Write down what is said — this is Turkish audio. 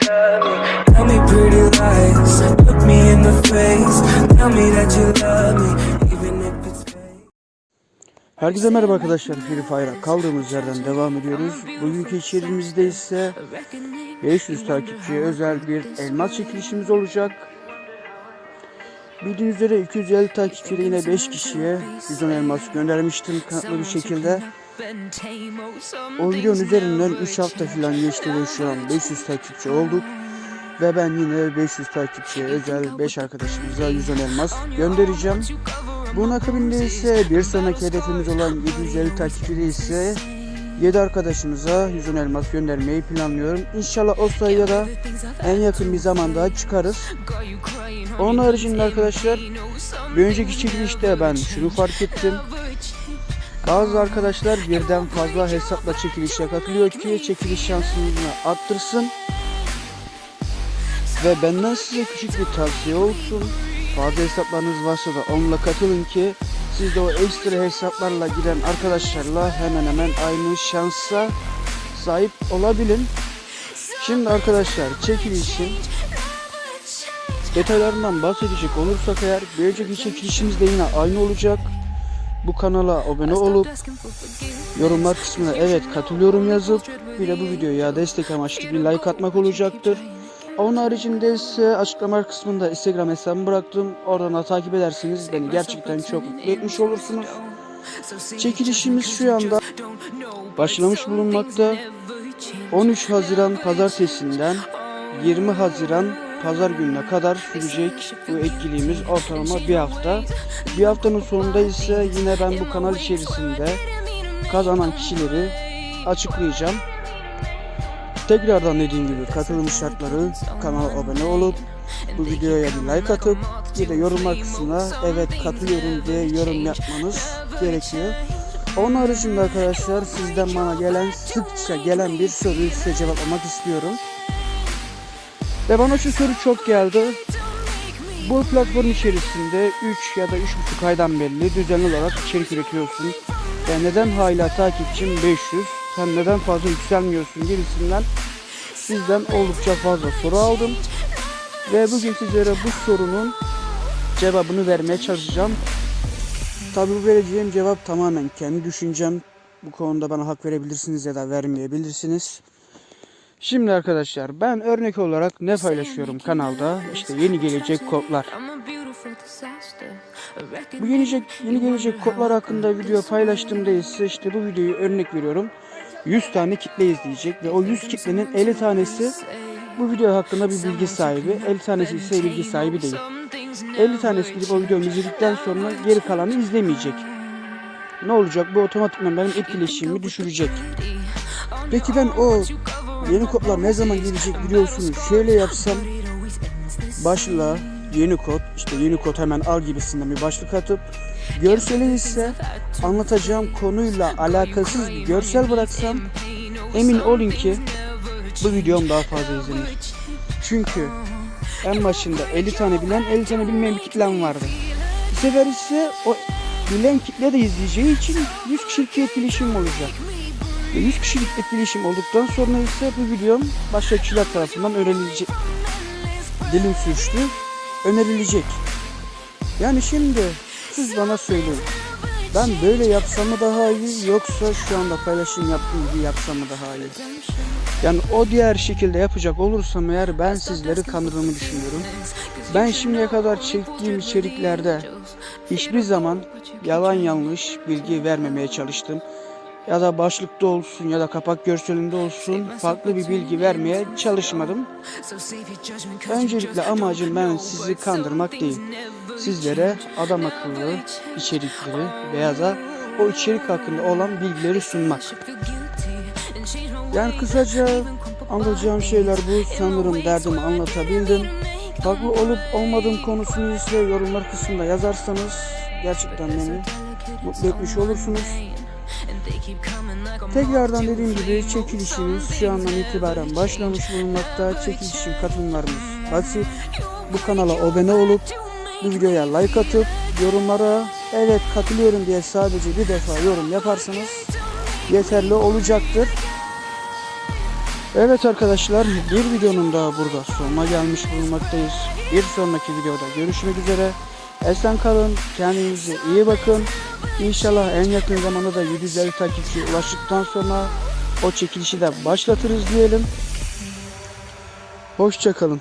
Tell me pretty lies, look me in the face. Tell me that you love me. Herkese merhaba arkadaşlar. Free Fire'a kaldığımız yerden devam ediyoruz. Bugünkü içeriğimizde ise 500 takipçiye özel bir elmas çekilişimiz olacak. Bildiğiniz üzere 250 takipçiyle yine 5 kişiye 110 elmas göndermiştim kanatlı bir şekilde. O videonun üzerinden 3 hafta falan geçti ve şu an 500 takipçi olduk. Ve ben yine 500 takipçiye özel 5 arkadaşımıza 110 elmas göndereceğim. Bunun akabinde ise bir sonraki hedefimiz olan 750 takipçide ise 7 arkadaşımıza 110 elmas göndermeyi planlıyorum. İnşallah o sayıya da en yakın bir zamanda çıkarız. Onun haricinde arkadaşlar bir önceki çekilişte ben şunu fark ettim. Bazı arkadaşlar birden fazla hesapla çekilişe katılıyor ki çekiliş şansını arttırsın. Ve benden size küçük bir tavsiye olsun. Fazla hesaplarınız varsa da onunla katılın ki siz de o ekstra hesaplarla giren arkadaşlarla hemen hemen aynı şansa sahip olabilin. Şimdi arkadaşlar çekilişin detaylarından bahsedecek olursak eğer bir önceki çekilişimiz yine aynı olacak. Bu kanala abone olup yorumlar kısmına evet katılıyorum yazıp bir de bu videoya destek amaçlı bir like atmak olacaktır. Onun haricinde ise açıklama kısmında Instagram hesabımı bıraktım. Oradan da takip ederseniz beni gerçekten çok mutlu etmiş olursunuz. Çekilişimiz şu anda başlamış bulunmakta. 13 Haziran pazartesinden 20 Haziran pazar gününe kadar sürecek bu etkinliğimiz ortalama bir hafta. Bir haftanın sonunda ise yine ben bu kanal içerisinde kazanan kişileri açıklayacağım. Tekrardan dediğim gibi katılım şartları kanala abone olup bu videoya bir like atıp bir de yorumlar kısmına evet katılıyorum diye yorum yapmanız gerekiyor. Onun haricinde arkadaşlar sizden bana gelen sıkça gelen bir soruyu size cevaplamak istiyorum. Ve bana şu soru çok geldi. Bu platform içerisinde 3 ya da 3,5 aydan belli düzenli olarak içerik üretiyorsun. Ve neden hala takipçim 500? Sen neden fazla yükselmiyorsun gibisinden sizden oldukça fazla soru aldım. Ve bugün sizlere bu sorunun cevabını vermeye çalışacağım. Tabii bu vereceğim cevap tamamen kendi düşüncem. Bu konuda bana hak verebilirsiniz ya da vermeyebilirsiniz. Şimdi arkadaşlar ben örnek olarak ne paylaşıyorum kanalda? İşte yeni gelecek kodlar. Bu yeni, gelecek- yeni gelecek kodlar hakkında video paylaştığımda ise işte bu videoyu örnek veriyorum. 100 tane kitle izleyecek ve o 100 kitlenin 50 tanesi bu video hakkında bir bilgi sahibi, 50 tanesi ise bilgi sahibi değil. 50 tanesi gidip o videomu izledikten sonra geri kalanı izlemeyecek. Ne olacak? Bu otomatikman benim etkileşimimi düşürecek. Peki ben o yeni kodlar ne zaman gelecek biliyorsunuz. Şöyle yapsam başlığa yeni kod işte yeni kod hemen al gibisinden bir başlık atıp görseli ise anlatacağım konuyla alakasız bir görsel bıraksam emin olun ki bu videom daha fazla izlenir. Çünkü en başında 50 tane bilen 50 tane bilmeyen bir kitlem vardı. Bu sefer ise o bilen kitle de izleyeceği için 100 kişilik etkileşim olacak. Ve 100 kişilik etkileşim olduktan sonra ise bu videom başka kişiler tarafından öğrenilecek. Dilim sürçtü. Önerilecek. Yani şimdi siz bana söyleyin. Ben böyle yapsam mı daha iyi yoksa şu anda paylaşım yaptığım gibi yapsam mı daha iyi? Yani o diğer şekilde yapacak olursam eğer ben sizleri kandırdığımı düşünüyorum. Ben şimdiye kadar çektiğim içeriklerde hiçbir zaman yalan yanlış bilgi vermemeye çalıştım. Ya da başlıkta olsun ya da kapak görselinde olsun farklı bir bilgi vermeye çalışmadım. Öncelikle amacım ben sizi kandırmak değil. Sizlere adam akıllı içerikleri veya da o içerik hakkında olan bilgileri sunmak. Yani kısaca anlatacağım şeyler bu. Sanırım derdimi anlatabildim. Farklı olup olmadığım konusunu ise yorumlar kısmında yazarsanız gerçekten beni mutlu etmiş olursunuz. Tekrardan dediğim gibi çekilişimiz şu andan itibaren başlamış bulunmakta. Çekilişin katılımlarımız basit. Bu kanala abone olup bu videoya like atıp yorumlara evet katılıyorum diye sadece bir defa yorum yaparsanız yeterli olacaktır. Evet arkadaşlar bir videonun daha burada sonuna gelmiş bulunmaktayız. Bir sonraki videoda görüşmek üzere. Esen kalın, kendinize iyi bakın. İnşallah en yakın zamanda da 750 takipçiye ulaştıktan sonra o çekilişi de başlatırız diyelim. Hoşçakalın.